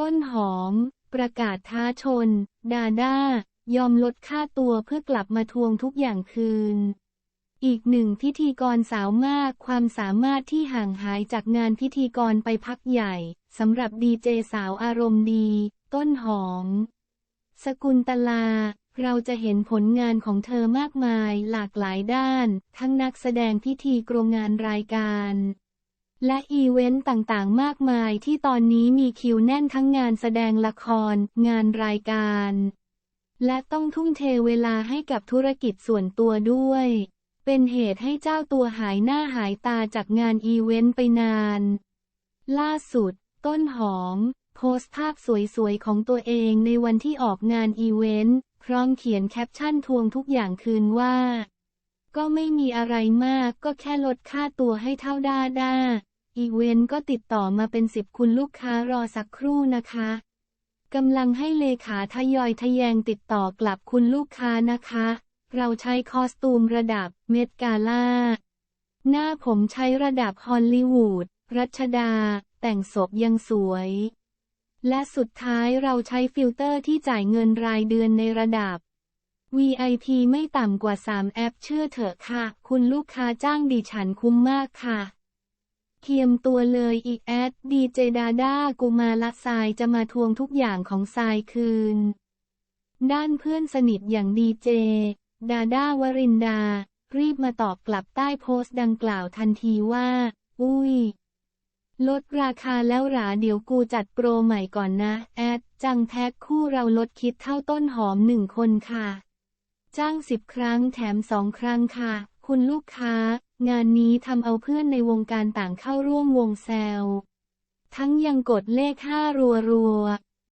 ต้นหอม ประกาศท้าชน ดาด้า ยอมลดค่าตัวเพื่อกลับมาทวงทุกอย่างคืน อีกหนึ่งพิธีกรสาวมากความสามารถที่ห่างหายจากงานพิธีกรไปพักใหญ่สำหรับดีเจสาวอารมณ์ดี ต้นหอม สกุลตลา เราจะเห็นผลงานของเธอมากมายหลากหลายด้าน ทั้งนักแสดงพิธีกรงงานรายการ และอีเวนต์ต่างๆ มากมายที่ตอนนี้มีคิวแน่นทั้งงานแสดงละคร งานรายการ และต้องทุ่มเทเวลาให้กับธุรกิจส่วนตัวด้วย เป็นเหตุให้เจ้าตัวหายหน้าหายตาจากงานอีเวนต์ไปนาน ล่าสุด ต้นหอม โพสต์ภาพสวยๆ ของตัวเองในวันที่ออกงานอีเวนต์พร้อมเขียนแคปชั่นทวงทุกอย่างคืนว่าก็ไม่มีอะไรมากก็แค่ลดค่าตัวให้เท่าด้าด้า อีเวนต์ก็ติดต่อมาเป็นสิบคุณลูกค้ารอสักครู่นะคะกำลังให้เลขาทยอยทะแยงติดต่อกลับคุณลูกค้านะคะ เราใช้คอสตูมระดับเมดกาล่า หน้าผมใช้ระดับฮอลลีวูด รัชดา แต่งศพยังสวย และสุดท้ายเราใช้ฟิลเตอร์ที่จ่ายเงินรายเดือนในระดับ VIP ไม่ต่ำกว่า 3 แอปเชื่อเถอะค่ะ คุณลูกค้าจ้างดิฉันคุ้มมากค่ะ เทียมตัวเลยอีกแอดดีเจดาด้ากุมาละทรายจะมาทวงทุกอย่างของทรายคืน ด้านเพื่อนสนิทอย่างดีเจ ดาด้าวรินดา รีบมาตอบกลับใต้โพสต์ดังกล่าวทันทีว่า อุ้ย ลดราคาแล้วหราเดี๋ยวกูจัดโปรใหม่ก่อนนะ แอด จังแพ็คคู่เราลดคิดเท่าต้นหอมหนึ่งคนค่ะ จ้างสิบครั้งแถมสองครั้งค่ะ คุณลูกค้า งานนี้ทำเอาเพื่อนในวงการต่างเข้าร่วมวงแซว ทั้งยังกดเลขห้ารัวรัว